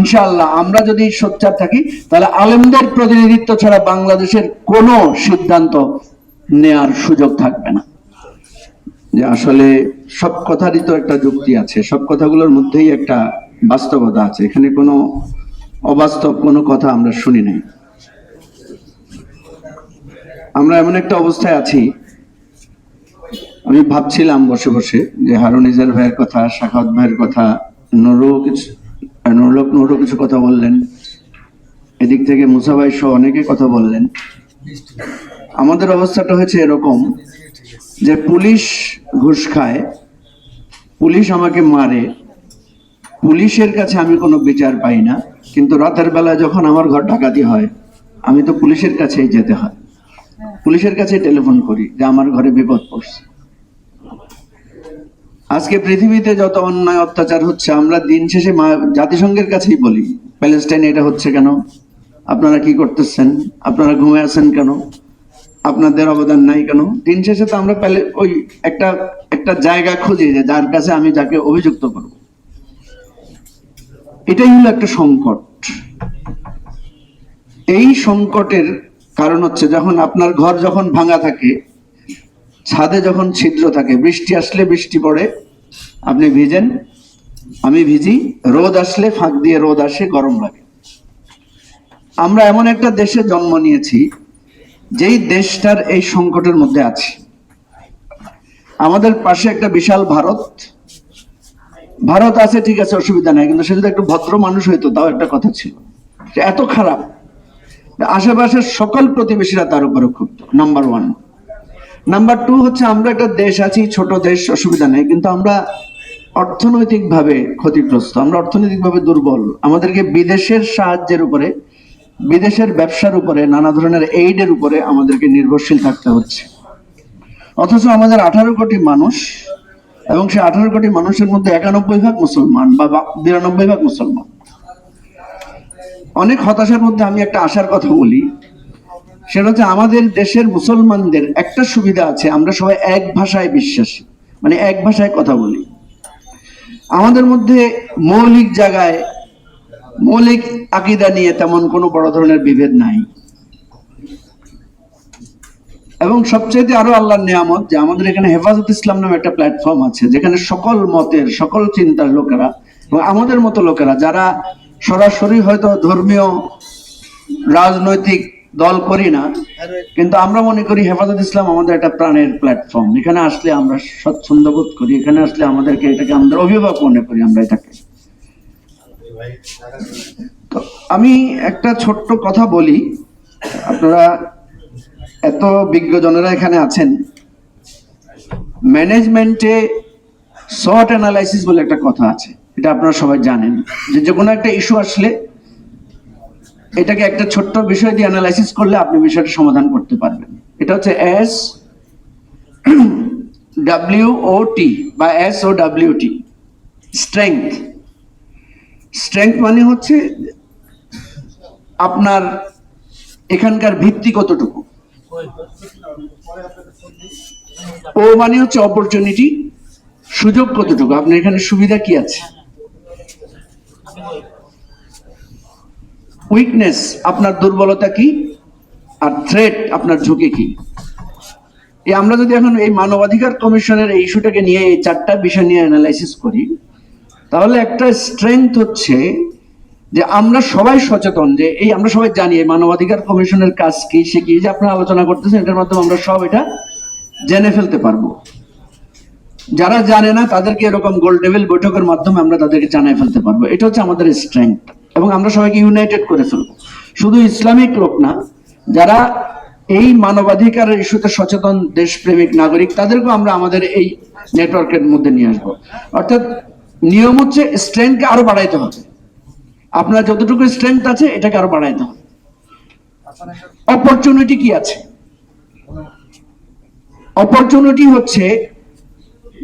ইনশাআল্লাহ আমরা যদি সোচ্চার থাকি, তাহলে আলেমদের প্রতিনিধিত্ব ছাড়া বাংলাদেশের কোনো সিদ্ধান্ত নেয়ার সুযোগ থাকবে না। যে আসলে সব কথারই তো একটা যুক্তি আছে, সব কথাগুলোর মধ্যেই একটা বাস্তবতা আছে। এখানে কোনো অবাস্তব কোনো কথা আমরা শুনি নাই। আমরা এমন একটা অবস্থায় আছি, আমি ভাবছিলাম বসে বসে যে হারুন ইজার ভাইয়ের কথা শাখাত ভাইয়ের কথা, নুরও কিছু নুরুল নুরও কিছু কথা বললেন। এদিক থেকে মুসা ভাই সহ অনেকে কথা বললেন। আমাদের অবস্থাটা হয়েছে এরকম যে পুলিশ ঘুষ খায়, পুলিশ আমাকে মারে, পুলিশের কাছে আমি কোনো বিচার পাই না, কিন্তু রাতের বেলা যখন আমার ঘর ডাকাতি হয়, আমি তো পুলিশের কাছেই যেতে হয়। পুলিশের কাছে টেলিফোন করি যে আমার ঘরে বিপদ পড়ছে। আজকে পৃথিবীতে যত অন্যায় অত্যাচার হচ্ছে, আমরা দিন শেষে জাতিসংঘের কাছেই বলি, প্যালেস্টাইনে এটা হচ্ছে কেন? আপনারা কি করতেছেন? আপনারা ঘুমে আছেন কেন? আপনাদের অবদান নাই কেন? দিন শেষে তো আমরা প্যালে ওই একটা একটা জায়গা খুঁজি যে যার কাছে আমি যাকে অভিযুক্ত করব। এটাই হলো একটা সংকট। এই সংকটের কারণ হচ্ছে যখন আপনার ঘর যখন ভাঙা থাকে ছাদে যখন ছিদ্র থাকে, বৃষ্টি আসলে বৃষ্টি পড়ে, আপনি ভিজেন, আমি ভিজি, রোদ আসলে ফাঁক দিয়ে রোদ আসে, গরম লাগে। আমরা এমন একটা দেশে জন্ম নিয়েছি, যেই দেশটার এই সংকটের মধ্যে আছে। আমাদের পাশে একটা বিশাল ভারত। ভারত আছে, ঠিক আছে, অসুবিধা নাই, কিন্তু সে যদি একটু ভদ্র মানুষ হইতো, তাও একটা কথা ছিল। এত খারাপ। আশেপাশের সকল প্রতিবেশীরা তার উপরে ক্ষুব্ধ নাম্বার ওয়ান নাম্বার টু হচ্ছে আমরা একটা দেশ আছি, ছোট দেশ, অসুবিধা নেই, কিন্তু আমরা অর্থনৈতিকভাবে ক্ষতিগ্রস্ত, আমরা অর্থনৈতিকভাবে দুর্বল। আমাদেরকে বিদেশের সাহায্যের উপরে, বিদেশের ব্যবসার উপরে, নানা ধরনের এইডের উপরে আমাদেরকে নির্ভরশীল থাকতে হচ্ছে। অথচ আমাদের আঠারো কোটি মানুষ এবং সে আঠারো কোটি মানুষের মধ্যে একানব্বই ভাগ মুসলমান বা বা- বিরানব্বই ভাগ মুসলমান। অনেক হতাশার মধ্যে আমি একটা আশার কথা বলি সেটা হচ্ছে আমাদের দেশের মুসলমানদের একটা সুবিধা আছে, আমরা সবাই এক ভাষায় বিশ্বাসী। মানে এক ভাষায় কথা বলি। আমাদের মধ্যে মৌলিক জায়গায়, মৌলিক আকিদা নিয়ে তেমন কোনো বড় ধরনের বিভেদ নাই। এবং সবচেয়ে আরও আল্লাহর নিয়ামত যে আমাদের এখানে হেফাজত ইসলাম নামে একটা প্ল্যাটফর্ম আছে, যেখানে সকল মতের, সকল চিন্তার লোকেরা এবং আমাদের মতো লোকেরা, যারা সরাসরি হয়তো ধর্মীয়, রাজনৈতিক দল করি না কিন্তু আমরা মনে করি হেফাজত ইসলাম আমাদের একটা প্রাণের প্ল্যাটফর্ম এখানে আসলে আমরা স্বচ্ছন্দ বোধ করি এখানে আসলে আমাদেরকে এটাকে আমাদের অভিভাবক মনে করি আমরা এটাকে। তো আমি একটা ছোট্ট কথা বলি আপনারা এত বিজ্ঞজনেরা এখানে আছেন ম্যানেজমেন্টে শর্ট অ্যানালাইসিস বলে একটা কথা আছে এটা আপনারা সবাই জানেন যে যে কোনো একটা ইস্যু আসলে এটাকে একটা ছোট্ট বিষয় দিয়ে অ্যানালাইসিস করলে আপনি বিষয়টা সমাধান করতে পারবেন। এটা হচ্ছে এস ডাব্লিউ ও টি বা S O W T strength strength মানে হচ্ছে আপনার এখানকার ভিত্তি কতটুকু। ও মানে হচ্ছে অপরচুনিটি সুযোগ কতটুকু। আপনার এখানে সুবিধা কি আছে? উইকনেস আপনার দুর্বলতা কি? আর থ্রেট আপনার ঝুঁকি কি? এই আমরা যদি এখন এই মানবাধিকার কমিশনের এই ইস্যুটাকে নিয়ে এই চারটা বিষয় নিয়ে অ্যানালাইসিস করি, তাহলে একটা স্ট্রেংথ হচ্ছে যে আমরা সবাই সচেতন যে এই আমরা সবাই জানি মানবাধিকার কমিশনের কাজ কি, সে কি যে আপনারা আলোচনা করতেছেন, এটার মাধ্যমে আমরা সব এটা জেনে ফেলতে পারব। যারা জানে না, তাদেরকে এরকম গোল টেবিল বৈঠকের মাধ্যমে আমরা তাদেরকে জানাই ফেলতে পারব। এটা হচ্ছে আমাদের স্ট্রেংথ এবং আমরা সবাইকে ইউনাইটেড করে ফেলব। শুধু ইসলামিক লোক না, যারা এই মানবাধিকারের ইস্যুতে সচেতন দেশপ্রেমিক নাগরিক, তাদেরকেও আমরা আমাদের এই নেটওয়ার্কের মধ্যে নিয়ে আসব। অর্থাৎ নিয়ম হচ্ছে স্ট্রেংথকে আরও বাড়াইতে হবে। আপনার যতটুকু স্ট্রেংথ আছে, এটাকে আরও বাড়াইতে হবে। অপরচুনিটি কি আছে? অপরচুনিটি হচ্ছে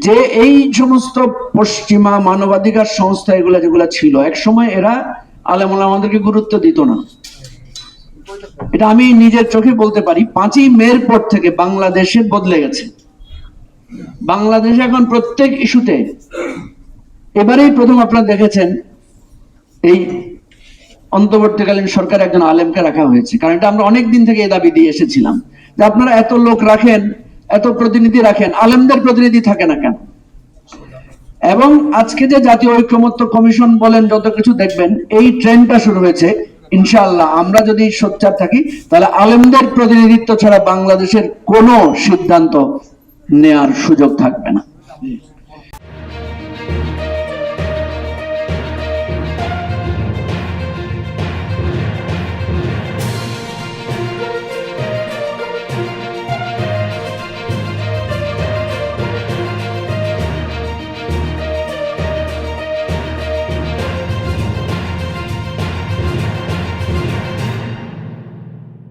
যে এই সমস্ত পশ্চিমা মানবাধিকার সংস্থা এগুলা যেগুলা ছিল এক সময় এরা আলেমুল আমাদেরকে গুরুত্ব দিত না। এটা আমি নিজের চোখে বলতে পারি, পাঁচই মের পর থেকে বাংলাদেশে বদলে গেছে। বাংলাদেশে এখন প্রত্যেক ইস্যুতে এবারেই প্রথম আপনারা দেখেছেন, এই অন্তর্বর্তীকালীন সরকার একজন আলেমকে রাখা হয়েছে। কারণ এটা আমরা অনেক দিন থেকে এ দাবি দিয়ে এসেছিলাম যে আপনারা এত লোক রাখেন, এত প্রতিনিধি রাখেন, আলেমদের প্রতিনিধি থাকে না কেন? এবং আজকে যে জাতীয় ঐক্যমত্য কমিশন বলেন, যত কিছু দেখবেন, এই ট্রেন্ডটা শুরু হয়েছে, ইনশাআল্লাহ। আমরা যদি সোচ্চার থাকি, তাহলে আলেমদের প্রতিনিধিত্ব ছাড়া বাংলাদেশের কোনো সিদ্ধান্ত নেয়ার সুযোগ থাকবে না।